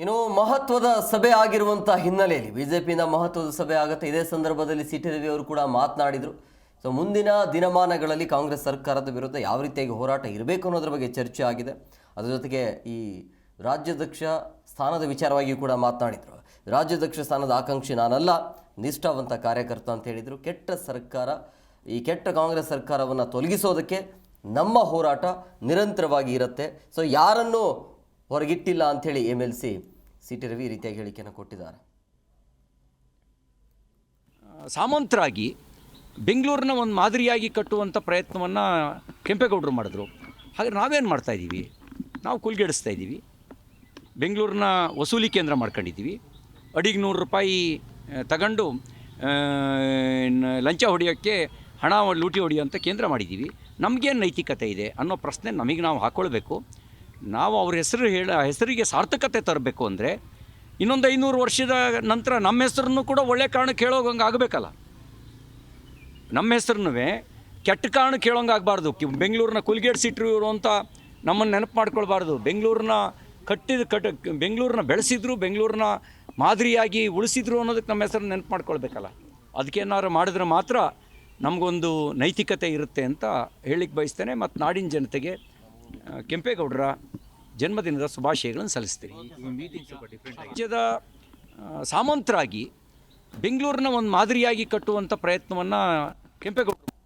ಇನ್ನು ಮಹತ್ವದ ಸಭೆ ಆಗಿರುವಂಥ ಹಿನ್ನೆಲೆಯಲ್ಲಿ ಬಿಜೆಪಿಯಿಂದ ಮಹತ್ವದ ಸಭೆ ಆಗುತ್ತೆ. ಇದೇ ಸಂದರ್ಭದಲ್ಲಿ ಸಿ ಟಿ ರವಿ ಅವರು ಕೂಡ ಮಾತನಾಡಿದರು. ಸೊ, ಮುಂದಿನ ದಿನಮಾನಗಳಲ್ಲಿ ಕಾಂಗ್ರೆಸ್ ಸರ್ಕಾರದ ವಿರುದ್ಧ ಯಾವ ರೀತಿಯಾಗಿ ಹೋರಾಟ ಇರಬೇಕು ಅನ್ನೋದ್ರ ಬಗ್ಗೆ ಚರ್ಚೆ ಆಗಿದೆ. ಅದರ ಜೊತೆಗೆ ಈ ರಾಜ್ಯಾಧ್ಯಕ್ಷ ಸ್ಥಾನದ ವಿಚಾರವಾಗಿಯೂ ಕೂಡ ಮಾತನಾಡಿದರು. ರಾಜ್ಯಾಧ್ಯಕ್ಷ ಸ್ಥಾನದ ಆಕಾಂಕ್ಷಿ ನಾನಲ್ಲ, ನಿಷ್ಠಾವಂತ ಕಾರ್ಯಕರ್ತ ಅಂತ ಹೇಳಿದರು. ಕೆಟ್ಟ ಸರ್ಕಾರ, ಈ ಕೆಟ್ಟ ಕಾಂಗ್ರೆಸ್ ಸರ್ಕಾರವನ್ನು ತೊಲಗಿಸೋದಕ್ಕೆ ನಮ್ಮ ಹೋರಾಟ ನಿರಂತರವಾಗಿ ಇರುತ್ತೆ. ಸೊ, ಯಾರನ್ನು ಹೊರಗಿಟ್ಟಿಲ್ಲ ಅಂಥೇಳಿ M L C C T Ravi ರೀತಿಯಾಗಿ ಹೇಳಿಕೆಯನ್ನು ಕೊಟ್ಟಿದ್ದಾರೆ. ಸಾಮಂತರಾಗಿ ಬೆಂಗಳೂರನ್ನ ಒಂದು ಮಾದರಿಯಾಗಿ ಕಟ್ಟುವಂಥ ಪ್ರಯತ್ನವನ್ನು ಕೆಂಪೇಗೌಡರು ಮಾಡಿದ್ರು. ಹಾಗೆ ನಾವೇನು ಮಾಡ್ತಾ ಇದ್ದೀವಿ ನಾವು ಕುಲ್ಗೆಡಿಸ್ತಾ ಇದ್ದೀವಿ ಬೆಂಗಳೂರನ್ನ ವಸೂಲಿ ಕೇಂದ್ರ ಮಾಡ್ಕೊಂಡಿದ್ದೀವಿ ಅಡಿಗೆ ನೂರು ರೂಪಾಯಿ ತಗೊಂಡು ಲಂಚ ಹೊಡೆಯೋಕ್ಕೆ ಹಣ ಲೂಟಿ ಹೊಡೆಯುವಂಥ ಕೇಂದ್ರ ಮಾಡಿದ್ದೀವಿ ನಮಗೇನು ನೈತಿಕತೆ ಇದೆ ಅನ್ನೋ ಪ್ರಶ್ನೆ ನಮಗೆ ನಾವು ಹಾಕ್ಕೊಳ್ಬೇಕು ನಾವು ಅವ್ರ ಹೆಸರು ಹೇಳ, ಹೆಸರಿಗೆ ಸಾರ್ಥಕತೆ ತರಬೇಕು ಅಂದರೆ ಇನ್ನೊಂದು ಐನೂರು ವರ್ಷದ ನಂತರ ನಮ್ಮ ಹೆಸರನ್ನು ಕೂಡ ಒಳ್ಳೆ ಕಾರಣಕ್ಕೆ ಹೇಳೋಗಂಗೆ ಆಗಬೇಕಲ್ಲ. ನಮ್ಮ ಹೆಸರನ್ನು ಕೆಟ್ಟ ಕಾರಣಕ್ಕೆ ಹೇಳೋಂಗೆ ಆಗಬಾರ್ದು. ಬೆಂಗಳೂರಿನ ಕುಲ್ಗೇಡ್ಸಿಟ್ರು ಅಂತ ನಮ್ಮನ್ನು ನೆನಪು ಮಾಡ್ಕೊಳ್ಬಾರ್ದು. ಬೆಂಗಳೂರನ್ನ ಕಟ್ಟಿದ ಕಟ್ಟ ಬೆಂಗಳೂರನ್ನ ಬೆಳೆಸಿದ್ರು ಬೆಂಗಳೂರನ್ನ ಮಾದರಿಯಾಗಿ ಉಳಿಸಿದ್ರು ಅನ್ನೋದಕ್ಕೆ ನಮ್ಮ ಹೆಸರನ್ನು ನೆನಪು ಮಾಡ್ಕೊಳ್ಬೇಕಲ್ಲ. ಅದಕ್ಕೇನಾದ್ರು ಮಾಡಿದ್ರೆ ಮಾತ್ರ ನಮಗೊಂದು ನೈತಿಕತೆ ಇರುತ್ತೆ ಅಂತ ಹೇಳಿಕ್ಕೆ ಬಯಸ್ತೇನೆ. ಮತ್ತು ನಾಡಿನ ಜನತೆಗೆ ಕೆಂಪೇಗೌಡರ ಜನ್ಮದಿನದ ಶುಭಾಶಯಗಳನ್ನು ಸಲ್ಲಿಸ್ತೀನಿ ರಾಜ್ಯದ ಸಾಮಂತರಾಗಿ ಬೆಂಗಳೂರಿನ ಒಂದು ಮಾದರಿಯಾಗಿ ಕಟ್ಟುವಂಥ ಪ್ರಯತ್ನವನ್ನು ಕೆಂಪೇಗೌಡರು